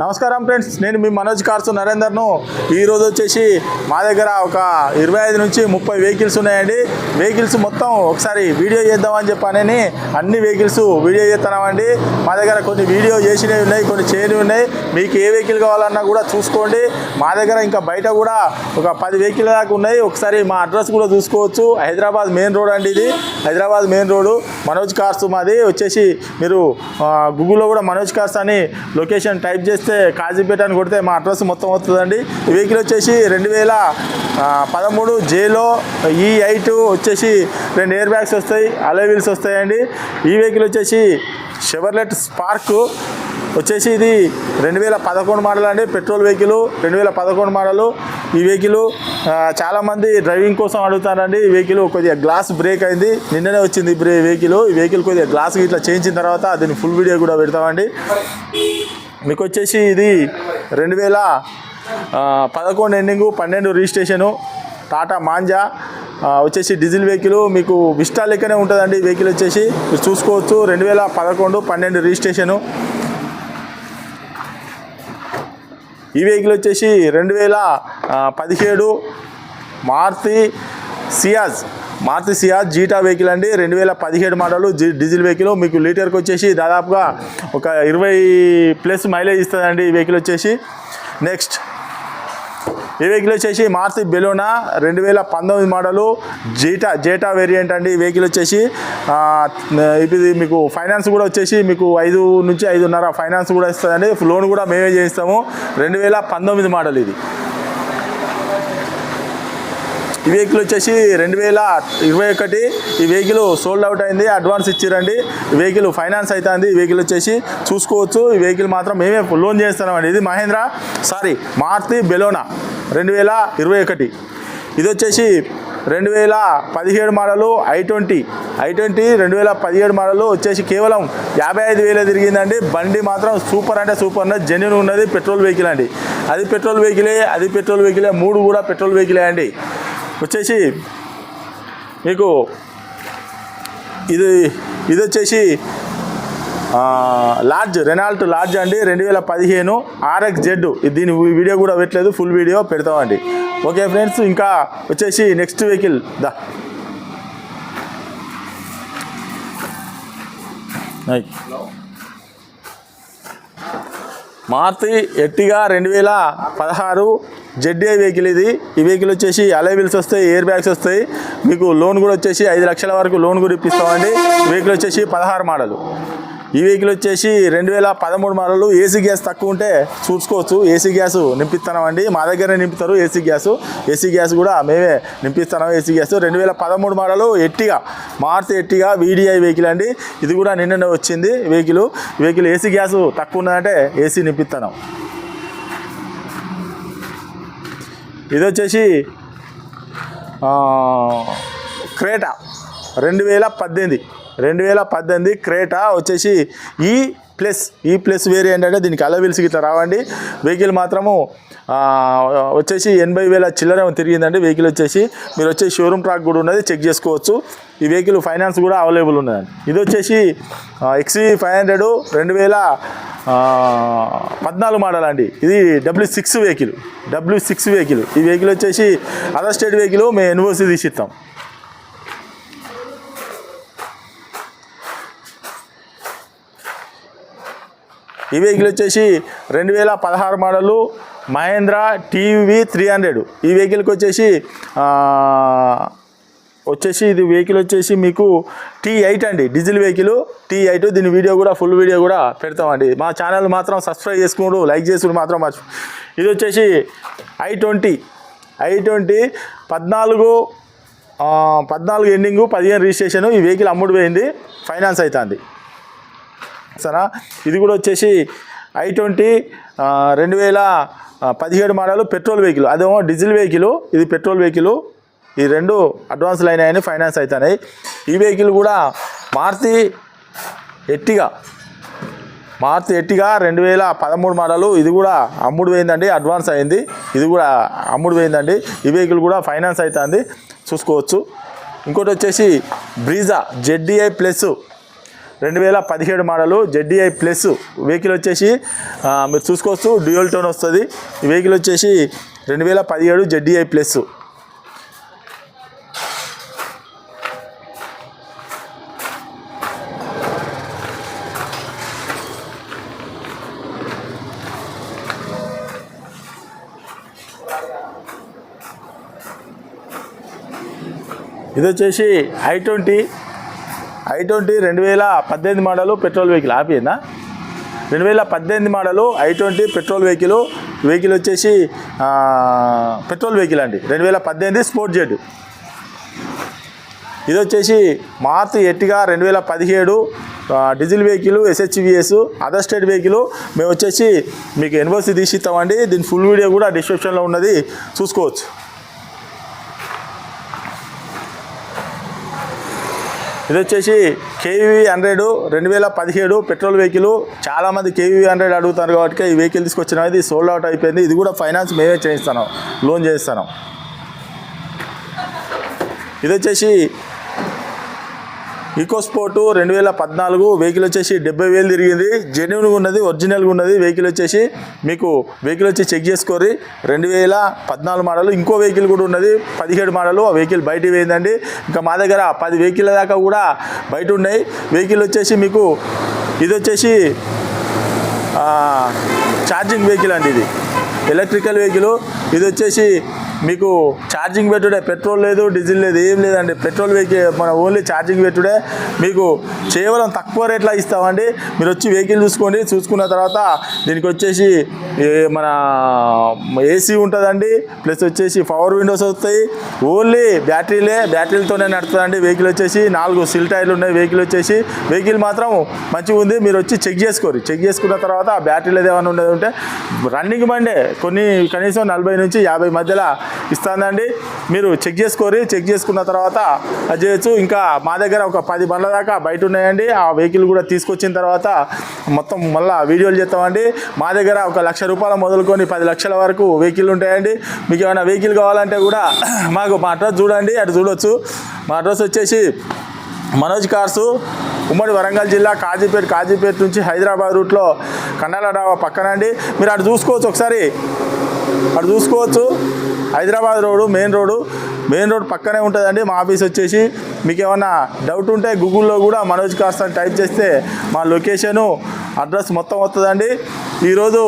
నమస్కారం ఫ్రెండ్స్ నేను మీ మనోజ్ కార్సు నరేందర్ను. ఈరోజు వచ్చేసి మా దగ్గర ఒక ఇరవై ఐదు నుంచి ముప్పై వెహికల్స్ ఉన్నాయండి. వెహికల్స్ మొత్తం ఒకసారి వీడియో చేద్దామని చెప్పానని అన్ని వెహికల్స్ వీడియో చేస్తున్నామండి. మా దగ్గర కొన్ని వీడియో చేసినవి ఉన్నాయి కొన్ని చేయనివి ఉన్నాయి. మీకు ఏ వెహికల్ కావాలన్నా కూడా చూసుకోండి. మా దగ్గర ఇంకా బయట కూడా ఒక పది వెహికల్ దాకా ఉన్నాయి. ఒకసారి మా అడ్రస్ కూడా చూసుకోవచ్చు. హైదరాబాద్ మెయిన్ రోడ్ అండి ఇది. Hyderabad main road Manoj cars మాది. వచ్చేసి మీరు గూగుల్లో కూడా మనోజ్ కార్స్ అని లొకేషన్ టైప్ చేస్తే కాజీపేట అని కొడితే మా అడ్రస్ మొత్తం వస్తుందండి. వెహికల్ e వచ్చేసి రెండు వేల పదమూడు జేలో ఈ ఎయిట్ వచ్చేసి రెండు ఎయిర్ బ్యాగ్స్ వస్తాయి అలవీల్స్ వస్తాయండి. ఈ వెహికల్ వచ్చేసి షెవర్లెట్ స్పార్క్ వచ్చేసి ఇది రెండు వేల పదకొండు మోడల్ అండి. పెట్రోల్ వెహికల్ రెండు వేల పదకొండు మోడలు ఈ వెహికల్ చాలామంది డ్రైవింగ్ కోసం అడుగుతారండి. ఈ వెహికల్ కొద్దిగా గ్లాస్ బ్రేక్ అయింది. నిన్ననే వచ్చింది ఈ వెహికల్ ఈ వెహికల్ కొద్దిగా గ్లాస్ ఇట్లా చేయించిన తర్వాత దీన్ని ఫుల్ వీడియో కూడా పెడతామండి. మీకు వచ్చేసి ఇది రెండు వేల పదకొండు ఎండింగు పన్నెండు రిజిస్ట్రేషను టాటా మాంజా వచ్చేసి డీజిల్ వెహికల్ మీకు విస్టా లెక్కనే ఉంటుందండి వెహికల్ వచ్చేసి. మీరు చూసుకోవచ్చు రెండు వేల పదకొండు పన్నెండు రిజిస్ట్రేషను ఈ వెహికల్ వచ్చేసి రెండు వేల పదిహేడు Maruti Ciaz. Maruti Ciaz Zeta vehicle అండి. రెండు వేల పదిహేడు మోడలు జీ డీజిల్ వెహికల్. మీకు లీటర్కి వచ్చేసి దాదాపుగా ఒక ఇరవై ప్లస్ మైలేజ్ ఇస్తుందండి ఈ వెహికల్ వచ్చేసి. నెక్స్ట్ ఈ వెహికల్ వచ్చేసి మారుతి బెలోనా రెండు వేల పంతొమ్మిది మోడలు జీటా జేటా వేరియంట్ అండి ఈ వెహికల్ వచ్చేసి. ఇది మీకు ఫైనాన్స్ కూడా వచ్చేసి మీకు ఐదు నుంచి ఐదున్నర ఫైనాన్స్ కూడా ఇస్తుందండి. లోన్ కూడా మేమే చేయిస్తాము. రెండు వేల పంతొమ్మిది మోడల్ ఇది. ఈ వెహికల్ వచ్చేసి రెండు వేల ఇరవై ఒకటి. ఈ వెహికల్ సోల్డ్ అవుట్ అయింది. అడ్వాన్స్ ఇచ్చిరండి. ఈ వెహికల్ ఫైనాన్స్ అవుతుంది ఈ వెహికల్ వచ్చేసి చూసుకోవచ్చు. ఈ వెహికల్ మాత్రం మేమే లోన్ చేస్తున్నామండి. ఇది మహేంద్ర సారీ మారుతి బెలోనా రెండు వేల ఇరవై ఒకటి. ఇది వచ్చేసి రెండు వేల పదిహేడు model i twenty. I twenty రెండు వేల పదిహేడు మోడలు వచ్చేసి కేవలం యాభై ఐదు వేలే తిరిగిందండి. బండి మాత్రం సూపర్ అంటే సూపర్ ఉన్నది జెన్యున్ ఉన్నది పెట్రోల్ వెహికల్ అండి. అది పెట్రోల్ వెహికలే అది పెట్రోల్ వెహికలే మూడు కూడా పెట్రోల్ వెహికలే అండి. వచ్చేసి మీకు ఇది ఇది వచ్చేసి లార్జ్ రెనాల్ట్ లార్జ్ అండి రెండు వేల పదిహేను ఆర్ఎక్స్ జెడ్. దీని వీడియో కూడా పెట్టలేదు ఫుల్ వీడియో పెడతామండి. ఓకే ఫ్రెండ్స్ ఇంకా వచ్చేసి నెక్స్ట్ వెహికల్. దా. అయ్. మారుతి ఎట్టిగా రెండు వేల పదహారు జెడ్ఏ వెహికల్ ఇది. ఈ వెహికల్ వచ్చేసి అలైవిల్స్ వస్తాయి ఎయిర్ బ్యాగ్స్ వస్తాయి. మీకు లోన్ కూడా వచ్చేసి ఐదు లక్షల వరకు లోన్ కూడా ఇప్పిస్తామండి. వెహికల్ వచ్చేసి పదహారు మోడలు. ఈ వెహికల్ వచ్చేసి రెండు వేల పదమూడు మోడలు ఏసీ గ్యాస్ తక్కువ ఉంటే చూసుకోవచ్చు. ఏసీ గ్యాస్ నింపిస్తున్నామండి మా దగ్గరే నింపుతారు ఏసీ గ్యాస్. ఏసీ గ్యాస్ కూడా మేమే నింపిస్తాం ఏసీ గ్యాస్. రెండు వేల పదమూడు మోడలు ఎట్టిగా మార్చి ఎట్టిగా వీడిఐ వెహికల్ అండి. ఇది కూడా నిన్ననే వచ్చింది వెహికల్. వెహికల్ ఏసీ గ్యాస్ తక్కువ ఉన్నదంటే ఏసీ నింపిస్తున్నాం ఇది వచ్చేసి క్రేటా. రెండు వేల పద్దెనిమిది. రెండు వేల పద్దెనిమిది క్రేటా వచ్చేసి e ఈ ప్లస్ ఈ e ప్లస్ వేరియంట్ అంటే దీనికి అలవిల్స్ ఇట్లా రావండి. వెహికల్ మాత్రము వచ్చేసి ఎనభై వేల చిల్లర తిరిగిందండి. వెహికల్ వచ్చేసి మీరు వచ్చేసి షోరూమ్ ట్రాక్ కూడా ఉన్నది చెక్ చేసుకోవచ్చు. ఈ వెహికల్ ఫైనాన్స్ కూడా అవైలబుల్ ఉన్నదండి. ఇది వచ్చేసి ఎక్సీ ఫైవ్ హండ్రెడ్ రెండు వేల పద్నాలుగు మోడల్ అండి. ఇది W six vehicle W six vehicle ఈ వెహికల్ వచ్చేసి అదర్ స్టేట్ వెహికల్ మేము ఎన్ఓసి తీసిస్తాం ఈ వెహికల్ వచ్చేసి రెండు వేల పదహారు model Mahindra TV three hundred. ఈ వెహికల్కి వచ్చేసి వచ్చేసి ఇది వెహికల్ వచ్చేసి మీకు టీ ఎయిట్ అండి. Diesel vehicle T eight. దీని వీడియో కూడా ఫుల్ వీడియో కూడా పెడతామండి. మా ఛానల్ మాత్రం సబ్స్క్రైబ్ చేసుకుంటూ లైక్ చేసుకుంటూ మాత్రం మర్చి ఇది వచ్చేసి ఐ ట్వంటీ. ఐ ట్వంటీ పద్నాలుగు పద్నాలుగు ఎండింగు పదిహేను రిజిస్ట్రేషన్ ఈ వెహికల్ అమ్ముడు పోయింది ఫైనాన్స్ అవుతుంది సరేనా ఇది కూడా వచ్చేసి ఐ ట్వంటీ రెండు వేల పదిహేడు మోడల్ పెట్రోల్ వెహికల్. అదేమో డీజిల్ వెహికల్ ఇది పెట్రోల్ వెహికల్. ఈ రెండు అడ్వాన్స్ లైన్ ఫైనాన్స్ అవుతున్నాయి ఈ వెహికల్ కూడా మారుతి ఎట్టిగా మారుతి ఎట్టిగా రెండు వేల పదమూడు మోడలు. ఇది కూడా అమ్ముడు పోయిందండి అడ్వాన్స్ అయింది. ఇది కూడా అమ్ముడు పోయిందండి. ఈ వెహికల్ కూడా ఫైనాన్స్ అవుతుంది చూసుకోవచ్చు. ఇంకోటి వచ్చేసి బ్రీజా జెడ్డిఐ ప్లస్ రెండు వేల పదిహేడు మోడలు జెడ్డీఐ ప్లస్ వెహికల్ వచ్చేసి మీరు చూసుకోవచ్చు డ్యూయల్ టోన్ వస్తుంది. ఈ వెహికల్ వచ్చేసి రెండు వేల పదిహేడు జెడ్డీఐ ప్లస్ ఇది వచ్చేసి ఐ ట్వంటీ ఐ ట్వంటీ రెండు వేల పద్దెనిమిది మోడలు పెట్రోల్ వెహికల్. ఆపియిందా రెండు వేల పద్దెనిమిది model i twenty petrol vehicle. Vehicle వచ్చేసి పెట్రోల్ వెహికల్ అండి. రెండు వేల పద్దెనిమిది స్పోర్ట్ జెడ్ ఇది వచ్చేసి మారుతి ఎట్టిగా రెండు వేల పదిహేడు diesel vehicle SHVS other state vehicle. మేము వచ్చేసి మీకు ఎన్ఓసి తీసి ఇస్తామండి దీని ఫుల్ వీడియో కూడా డిస్క్రిప్షన్లో ఉన్నది. చూసుకోవచ్చు. ఇది వచ్చేసి కేవీ హండ్రెడ్ రెండు వేల పదిహేడు పెట్రోల్ వెహికల్. చాలామంది కేవీ హండ్రెడ్ అడుగుతారు కాబట్టి ఈ వెహికల్ తీసుకొచ్చిన. ఇది సోల్డ్ అవుట్ అయిపోయింది. ఇది కూడా ఫైనాన్స్ మేమే చేయిస్తాను లోన్ చేయిస్తాను. ఇది వచ్చేసి ఈకోస్పోర్ట్ రెండు వేల పద్నాలుగు వెహికల్ వచ్చేసి డెబ్బై వేలు తిరిగింది. జెన్యున్గా ఉన్నది ఒరిజినల్గా ఉన్నది వెహికల్ వచ్చేసి మీకు వెహికల్ వచ్చి చెక్ చేసుకోరి రెండు వేల పద్నాలుగు మోడల్ ఇంకో వెహికల్ కూడా ఉన్నది. పదిహేడు మోడలు ఆ వెహికల్ బయటికి పోయిందండి. ఇంకా మా దగ్గర పది వెహికల్ దాకా కూడా బయట ఉన్నాయి. వెహికల్ వచ్చేసి మీకు ఇది వచ్చేసి ఛార్జింగ్ వెహికల్ అండి ఇది. ఎలక్ట్రికల్ వెహికల్ ఇది వచ్చేసి మీకు ఛార్జింగ్ పెట్టుడే పెట్రోల్ లేదు డీజిల్ లేదు ఏం లేదండి. పెట్రోల్ వెహికల్ మన ఓన్లీ ఛార్జింగ్ పెట్టుడే. మీకు కేవలం తక్కువ రేట్లో ఇస్తామండి. మీరు వచ్చి వెహికల్ చూసుకోండి. చూసుకున్న తర్వాత దీనికి వచ్చేసి మన ఏసీ ఉంటుందండి. ప్లస్ వచ్చేసి పవర్ విండోస్ వస్తాయి. ఓన్లీ బ్యాటరీలే బ్యాటరీలతోనే నడుతుందండి వెహికల్ వచ్చేసి. నాలుగు సిల్ టైర్లు ఉన్నాయి వెహికల్ వచ్చేసి. వెహికల్ మాత్రం మంచిగా ఉంది. మీరు వచ్చి చెక్ చేసుకోరు. చెక్ చేసుకున్న తర్వాత బ్యాటరీలు ఏమైనా ఉండేది ఉంటే రన్నింగ్ బండే. కొన్ని కనీసం నలభై నుంచి యాభై మధ్యలో ఇస్తుందండి మీరు చెక్ చేసుకోరి చెక్ చేసుకున్న తర్వాత అది చేయొచ్చు. ఇంకా మా దగ్గర ఒక పది బండ్ల దాకా బయట ఉన్నాయండి. ఆ వెహికల్ కూడా తీసుకొచ్చిన తర్వాత మొత్తం మళ్ళీ వీడియోలు చేస్తామండి. మా దగ్గర ఒక లక్ష రూపాయలు మొదలుకొని పది లక్షల వరకు వెహికల్ ఉంటాయండి. మీకు ఏమైనా వెహికల్ కావాలంటే కూడా మాకు మా అడ్రస్ చూడండి అటు చూడొచ్చు. మా అడ్రస్ వచ్చేసి మనోజ్ కార్సు ఉమ్మడి వరంగల్ జిల్లా కాజీపేట కాజీపేట నుంచి హైదరాబాద్ రూట్లో కన్నాల డాబా పక్కనండి మీరు అటు చూసుకోవచ్చు ఒకసారి. అటు చూసుకోవచ్చు. Hyderabad road main road. Main road పక్కనే ఉంటుందండి. మా ఆఫీస్ వచ్చేసి మీకు ఏమన్నా డౌట్ ఉంటే గూగుల్లో కూడా మనోజ్ కాస్త అని టైప్ చేస్తే మా లొకేషను అడ్రస్ మొత్తం వస్తుందండి ఈరోజు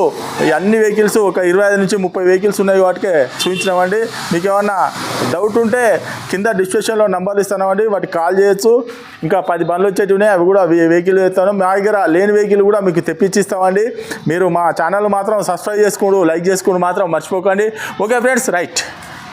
అన్ని వెహికల్స్ ఒక ఇరవై ఐదు నుంచి ముప్పై వెహికల్స్ ఉన్నాయి వాటికే చూపించినామండి. మీకు ఏమన్నా డౌట్ ఉంటే కింద డిస్క్రిప్షన్లో నంబర్లు ఇస్తామండి వాటికి కాల్ చేయొచ్చు. ఇంకా పది బండ్లు వచ్చేటివి ఉన్నాయి. అవి కూడా వెహికల్ ఇస్తాను మా దగ్గర లేని వెహికల్ కూడా మీకు తెప్పించిస్తామండి. మీరు మా ఛానల్ మాత్రం సబ్స్క్రైబ్ చేసుకోండి లైక్ చేసుకోండి మాత్రం మర్చిపోకండి. Okay friends right.